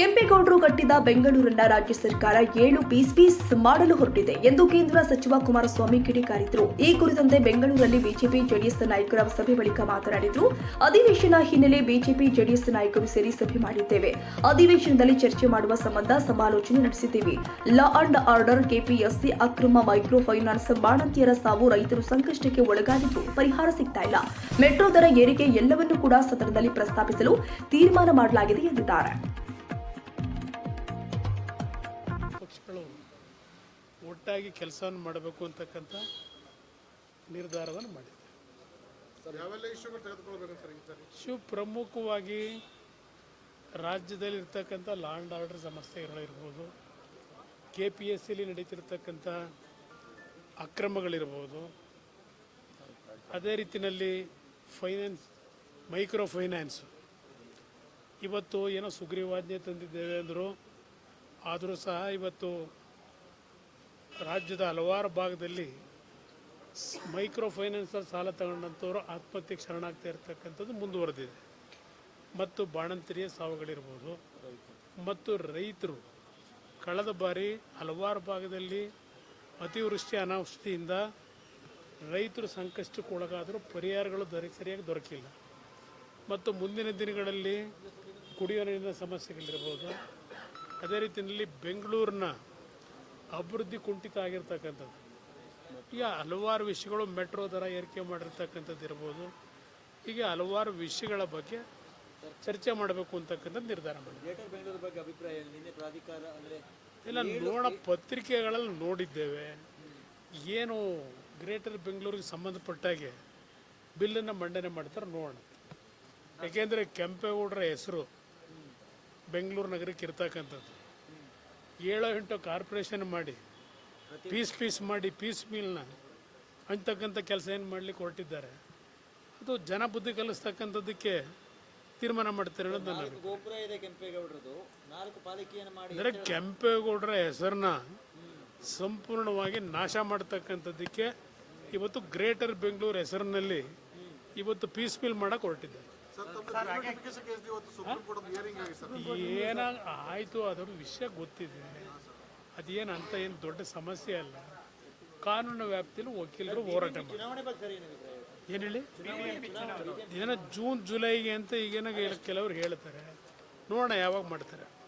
ಕೆಂಪೇಗೌಡರು ಕಟ್ಟಿದ ಬೆಂಗಳೂರನ್ನ ರಾಜ್ಯ ಸರ್ಕಾರ ಏಳು ಪೀಸ್ ಪೀಸ್ ಮಾಡಲು ಹೊರಟಿದೆ ಎಂದು ಕೇಂದ್ರ ಸಚಿವ ಕುಮಾರಸ್ವಾಮಿ ಕಿಡಿಕಾರಿದ್ರು ಈ ಕುರಿತಂತೆ ಬೆಂಗಳೂರಲ್ಲಿ ಬಿಜೆಪಿ ಜೆಡಿಎಸ್ ನಾಯಕರ ಸಭೆ ಬಳಿಕ ಮಾತನಾಡಿದ್ರು. ಅಧಿವೇಶನ ಹಿನ್ನೆಲೆ ಬಿಜೆಪಿ ಜೆಡಿಎಸ್ ನಾಯಕರು ಸೇರಿ ಸಭೆ ಮಾಡಿದ್ದೇವೆ. ಅಧಿವೇಶನದಲ್ಲಿ ಚರ್ಚೆ ಮಾಡುವ ಸಂಬಂಧ ಸಮಾಲೋಚನೆ ನಡೆಸಿದ್ದೇವೆ. ಲಾ ಅಂಡ್ ಆರ್ಡರ್, ಕೆಪಿಎಸ್ಸಿ ಅಕ್ರಮ ಮೈಕ್ರೋ ಫೈನಾನ್ಸ್ ಬಾಣಂತಿಯರ ಸಾವು ರೈತರು ಸಂಕಷ್ಟಕ್ಕೆ ಒಳಗಾಗಿದ್ದು ಪರಿಹಾರ ಸಿಗ್ತಾ ಇಲ್ಲ. ಮೆಟ್ರೋ ದರ ಏರಿಕೆ ಎಲ್ಲವನ್ನೂ ಕೂಡ ಸದನದಲ್ಲಿ ಪ್ರಸ್ತಾಪಿಸಲು ತೀರ್ಮಾನ ಮಾಡಲಾಗಿದೆ ಎಂದಿದ್ದಾರೆ. ಒಟ್ಟಾಗಿ ಕೆಲಸವನ್ನು ಮಾಡಬೇಕು ಅಂತಕ್ಕಂಥ ನಿರ್ಧಾರವನ್ನು ಮಾಡಿದೆ. ಇಶ್ಯೂ ಪ್ರಮುಖವಾಗಿ ರಾಜ್ಯದಲ್ಲಿ ಇರ್ತಕ್ಕಂಥ ಲಾ ಆ್ಯಂಡ್ ಆರ್ಡರ್ ಸಮಸ್ಯೆಗಳಿರ್ಬೋದು ಕೆ ಪಿ ಎಸ್ ಸಿಲಿ ನಡೀತಿರ್ತಕ್ಕಂಥ ಅಕ್ರಮಗಳಿರ್ಬೋದು ಅದೇ ರೀತಿಯಲ್ಲಿ ಫೈನಾನ್ಸ್ ಮೈಕ್ರೋ ಫೈನಾನ್ಸು. ಇವತ್ತು ಏನೋ ಸುಗ್ರೀವಾಜ್ಞೆ ತಂದಿದ್ದೇವೆ ಅಂದರು ಆದರೂ ಸಹ ಇವತ್ತು ರಾಜ್ಯದ ಹಲವಾರು ಭಾಗದಲ್ಲಿ ಮೈಕ್ರೋ ಫೈನಾನ್ಸಲ್ಲಿ ಸಾಲ ತಗೊಂಡಂಥವ್ರು ಆತ್ಮಹತ್ಯೆಗೆ ಶರಣಾಗ್ತಾ ಇರ್ತಕ್ಕಂಥದ್ದು ಮುಂದುವರೆದಿದೆ. ಮತ್ತು ಬಾಣಂತಿರಿಯ ಸಾವುಗಳಿರ್ಬೋದು. ಮತ್ತು ರೈತರು ಕಳೆದ ಬಾರಿ ಹಲವಾರು ಭಾಗದಲ್ಲಿ ಅತಿವೃಷ್ಟಿ ಅನಾವೃಷ್ಟಿಯಿಂದ ರೈತರು ಸಂಕಷ್ಟಕ್ಕೆ ಒಳಗಾದರೂ ಪರಿಹಾರಗಳು ದೊರೆ, ಸರಿಯಾಗಿ ದೊರಕಿಲ್ಲ. ಮತ್ತು ಮುಂದಿನ ದಿನಗಳಲ್ಲಿ ಕುಡಿಯೋ ನೀರಿನ ಸಮಸ್ಯೆಗಳಿರ್ಬೋದು. ಅದೇ ರೀತಿಯಲ್ಲಿ ಬೆಂಗಳೂರಿನ ಅಭಿವೃದ್ಧಿ ಕುಂಠಿತ ಆಗಿರ್ತಕ್ಕಂಥದ್ದು. ಈಗ ಹಲವಾರು ವಿಷಯಗಳು ಮೆಟ್ರೋ ದರ ಏರಿಕೆ ಮಾಡಿರ್ತಕ್ಕಂಥದ್ದು ಇರ್ಬೋದು. ಹೀಗೆ ಹಲವಾರು ವಿಷಯಗಳ ಬಗ್ಗೆ ಚರ್ಚೆ ಮಾಡಬೇಕು ಅಂತಕ್ಕಂಥದ್ದು ನಿರ್ಧಾರ ಮಾಡಿದೆ ಅಭಿಪ್ರಾಯ ಇಲ್ಲ ನೋಡ ಪತ್ರಿಕೆಗಳಲ್ಲಿ ನೋಡಿದ್ದೇವೆ. ಏನು ಗ್ರೇಟರ್ ಬೆಂಗಳೂರಿಗೆ ಸಂಬಂಧಪಟ್ಟಾಗೆ ಬಿಲ್ಲನ್ನು ಮಂಡನೆ ಮಾಡ್ತಾರೆ ನೋಡೋಣ. ಯಾಕೆಂದರೆ ಕೆಂಪೇಗೌಡರ ಹೆಸರು ಬೆಂಗಳೂರು ನಗರಕ್ಕೆ ಇರ್ತಕ್ಕಂಥದ್ದು. ಏಳೋ ಎಂಟು ಕಾರ್ಪೊರೇಷನ್ ಮಾಡಿ ಪೀಸ್ ಪೀಸ್ ಮಾಡಿ ಪೀಸ್ ಮೀಲ್ನ ಅಂತಕ್ಕಂಥ ಕೆಲಸ ಏನು ಮಾಡಲಿಕ್ಕೆ ಹೊರಟಿದ್ದಾರೆ? ಅದು ಜನ ಬುದ್ಧಿ ಕಲಿಸ್ತಕ್ಕಂಥದ್ದಕ್ಕೆ ತೀರ್ಮಾನ ಮಾಡ್ತಾರೆ ಅಂದರೆ ಕೆಂಪೇಗೌಡರ ಹೆಸರನ್ನ ಸಂಪೂರ್ಣವಾಗಿ ನಾಶ ಮಾಡ್ತಕ್ಕಂಥದ್ದಕ್ಕೆ ಇವತ್ತು ಗ್ರೇಟರ್ ಬೆಂಗಳೂರು ಹೆಸರಿನಲ್ಲಿ ಇವತ್ತು ಪೀಸ್ ಮಿಲ್ ಮಾಡಕ್ಕೆ ಹೊರಟಿದ್ದಾರೆ. ಏನ ಆಯಿತು ಅದರ ವಿಷಯ ಗೊತ್ತಿದೆ. ಅದೇನು ಅಂತ ಏನು ದೊಡ್ಡ ಸಮಸ್ಯೆ ಅಲ್ಲ. ಕಾನೂನು ವ್ಯಾಪ್ತಿಯಲ್ಲಿ ವಕೀಲರು ಹೋರಾಟ ಏನು ಹೇಳಿ? ಏನೋ ಜೂನ್ ಜುಲೈಗೆ ಅಂತ ಈಗೇನಾಗ ಕೆಲವರು ಹೇಳ್ತಾರೆ. ನೋಡೋಣ ಯಾವಾಗ ಮಾಡ್ತಾರೆ.